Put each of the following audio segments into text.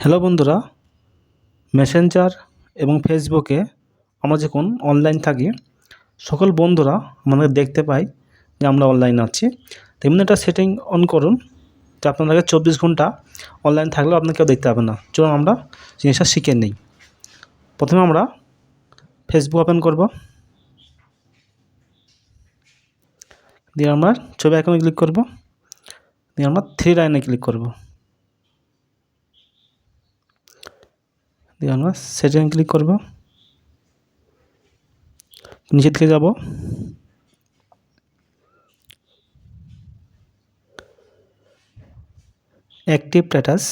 Hello বন্ধুরা Messenger এবং ফেসবুকে আমরা যখন অনলাইন থাকি, সকল বন্ধুরা আমাদের দেখতে পায় যে আমরা অনলাইন আছি। তেমনি একটা সেটিং অন করুন, যে আপনাদেরকে চব্বিশ ঘণ্টা অনলাইন থাকলেও আপনাকে কেউ দেখতে পাবে না। চলুন আমরা জিনিসটা শিখে নিই। প্রথমে আমরা ফেসবুক ওপেন করব। দিয়ে আমরা ছবি আইকনে ক্লিক করব। দিয়ে আমরা থ্রি লাইনে ক্লিক করব। দিয়ে আমরা সেটিং ক্লিক করব। নিচের দিকে যাব। অ্যাক্টিভ স্ট্যাটাস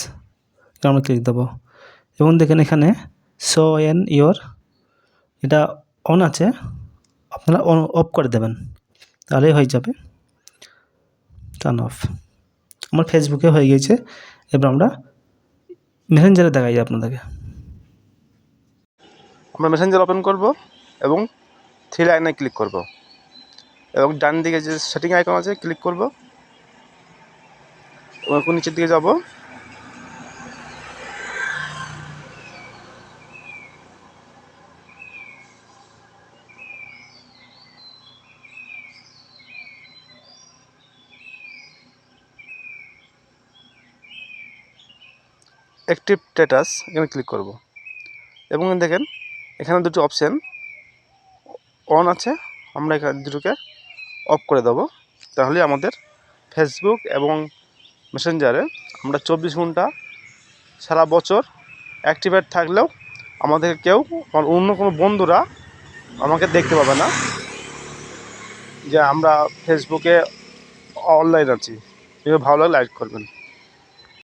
আমরা ক্লিক দেবো। এবং দেখেন এখানে শো এন ইয়োর এটা অন আছে, আপনারা অন অফ করে দেবেন। তাহলেই হয়ে যাবে। টার্ন অফ আমার ফেসবুকে হয়ে গিয়েছে। এবার আমরা মেসেঞ্জারে দেখাই আপনাদেরকে। আমরা মেসেঞ্জার ওপেন করব এবং থ্রি লাইনে ক্লিক করব। এবং ডান দিকে যে সেটিং আইকন আছে ক্লিক করব। এবং একটু নিচের দিকে যাব। অ্যাক্টিভ স্ট্যাটাস এখানে ক্লিক করব। এবং দেখেন এখানে দুটো অপশান অন আছে, আমরা এখানে দুটোকে অফ করে দেবো। তাহলে আমাদের ফেসবুক এবং মেসেঞ্জারে আমরা চব্বিশ ঘণ্টা সারা বছর অ্যাক্টিভেট থাকলেও আমাদের কেউ আমার অন্য কোনো বন্ধুরা আমাকে দেখতে পাবে না। যে আমরা ফেসবুকে অনলাইন আছি। ভালো লাগে লাইক করবেন।